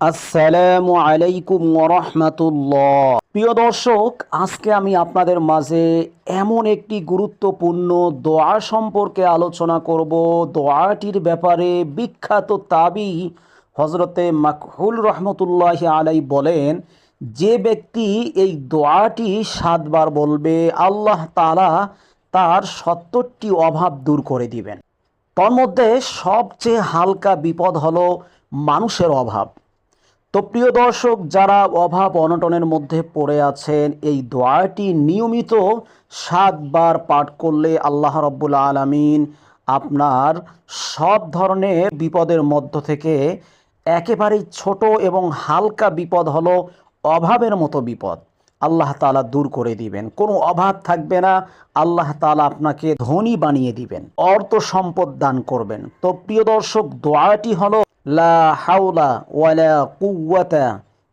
আসসালামু আলাইকুম রহমতুল্লাহ প্রিয় দর্শক, আজকে আমি আপনাদের মাঝে এমন একটি গুরুত্বপূর্ণ দোয়া সম্পর্কে আলোচনা করব। দোয়াটির ব্যাপারে বিখ্যাত তাবি হজরতে মাকহুল রহমতুল্লাহ আলাই বলেন, যে ব্যক্তি এই দোয়াটি সাতবার বলবে, আল্লাহ তাআলা তার সত্তরটি অভাব দূর করে দিবেন। তোর মধ্যে সবচেয়ে হালকা বিপদ হলো মানুষের অভাব। তো প্রিয় দর্শক, যারা অভাব অনটনের মধ্যে পড়ে আছেন, এই দোয়াটি নিয়মিত সাতবার পাঠ করলে আল্লাহ রব্বুল আলমিন আপনার সব ধরনের বিপদের মধ্য থেকে একেবারেই ছোট এবং হালকা বিপদ হলো অভাবের মতো বিপদ। আল্লাহ তালা দূর করে দিবেন। কোনো অভাব থাকবে না, আল্লাহ তালা আপনাকে ধনী বানিয়ে দিবেন, অর্থ সম্পদ দান করবেন। তো প্রিয় দর্শক, দোয়াটি হলো লা হাওলা ওয়ালা কুওয়াতা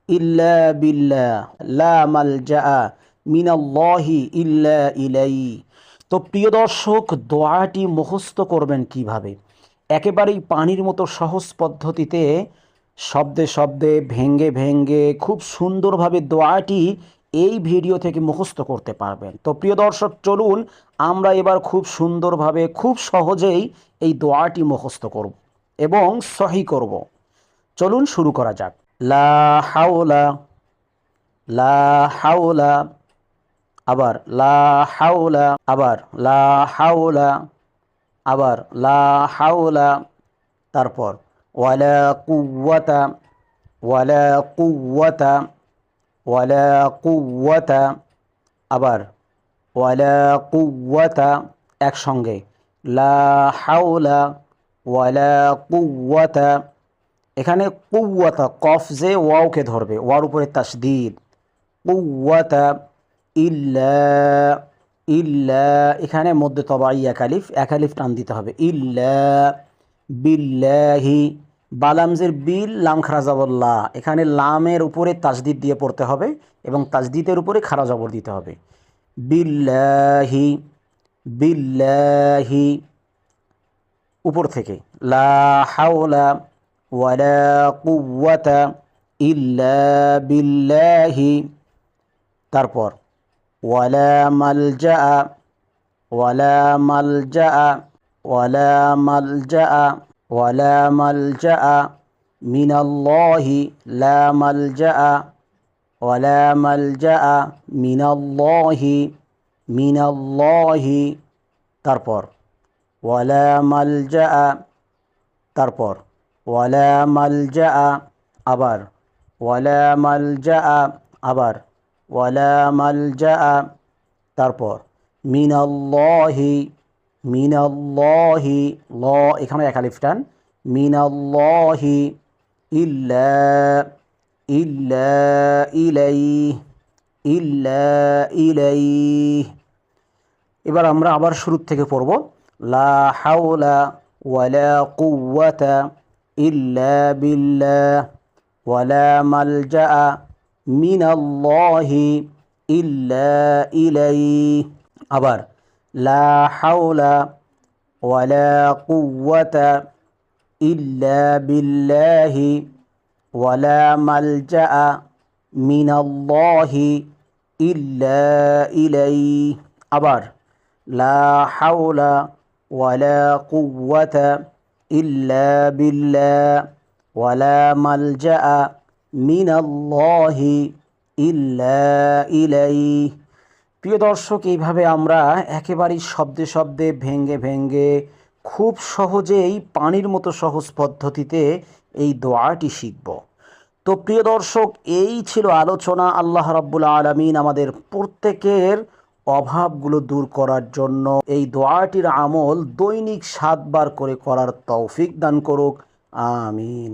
ইল্লা বিল্লাহ, লা মালজা মিনাল্লাহি ইল্লা ইলাই তো প্রিয় দর্শক, দোয়াটি মুখস্থ করবেন কীভাবে? একেবারেই পানির মতো সহজ পদ্ধতিতে শব্দে শব্দে, ভেঙ্গে ভেঙ্গে খুব সুন্দরভাবে দোয়াটি এই ভিডিও থেকে মুখস্থ করতে পারবেন। তো প্রিয় দর্শক, চলুন আমরা এবার খুব সুন্দরভাবে, খুব সহজেই এই দোয়াটি মুখস্থ করব। এবং সহি করব। চলুন শুরু করা যাক। লা হাওলা লা হাওলা, আবার লা হাওলা, আবার লা হাওলা, আবার লা হাওলা, তারপর ওয়ালা কুওয়াতা ওয়ালা কুওয়াতা ওয়ালা কুওয়াতা, আবার ওয়ালা কুওয়াতা একসঙ্গে। লা হাওলা ওয়ালা কুওয়াতা, এখানে কুওয়াতা, কফ যে ওয়াওকে ধরবে, ওয়ার উপরে তাসদিদ কুওয়াতা ইল্লা ইল্লা, এখানে মধ্যে তবাই একালিফ একালিফ টান দিতে হবে। ইল্লা বিল্লাহি বালামজের বিল, লাম খারা জবল্লা এখানে লামের উপরে তাজদিদ দিয়ে পড়তে হবে এবং তাজদিদের উপরে খারা জবর দিতে হবে। বিল্লাহি বিল্লাহি উপর থেকে, লা হাওলা ওয়ালা কুওয়াতা ইল্লা বিল্লাহি। তারপর, ওয়ালা মালজা ওয়ালা মালজা ওয়ালা মালজা ওয়ালা মালজা মিনাল্লাহি লা মালজা ওয়ালা মালজা মিনাল্লাহি মিনাল্লাহি। তারপর ওয়ালা মালজা তারপর ওয়ালা মালজা আবার ওয়ালা মালজা আবার ওয়ালা মালজা তারপর মিনাল্লাহি মিনাল্লাহি, ল, এখানে একালিফ টান, মিনাল্লাহি ইল্লা ইল্লা ইলাই ইল্লা ইলাই এবার আমরা আবার শুরু থেকে পড়ব। লা হাওলা ওয়ালা কুওয়াতা ইল্লা বিল্লাহ ওয়ালা মালজা মিনাল্লাহি ইল্লা ইলাই আবার লা হাওলা ওয়ালা কুওয়াতা ইল্লা বিল্লাহি ওয়ালা মালজা মিনাল্লাহি ইল্লা ইলাই আবার লা হাওলা ওয়ালা কুওয়াতা ইল্লা বিল্লাহ ওয়ালা মালজা মিনাল্লাহি ইল্লা ইলাই প্রিয় দর্শক, এইভাবে আমরা একেবারেই শব্দে শব্দে, ভেঙ্গে ভেঙ্গে, খুব সহজেই পানির মতো সহজ পদ্ধতিতে এই দোয়াটি শিখব। তো প্রিয় দর্শক, এই ছিল আলোচনা। আল্লাহ রাব্বুল আলমিন আমাদের প্রত্যেকের অভাবগুলো দূর করার জন্য এই দোয়াটির আমল দৈনিক সাতবার করে করার তৌফিক দান করুক। আমিন।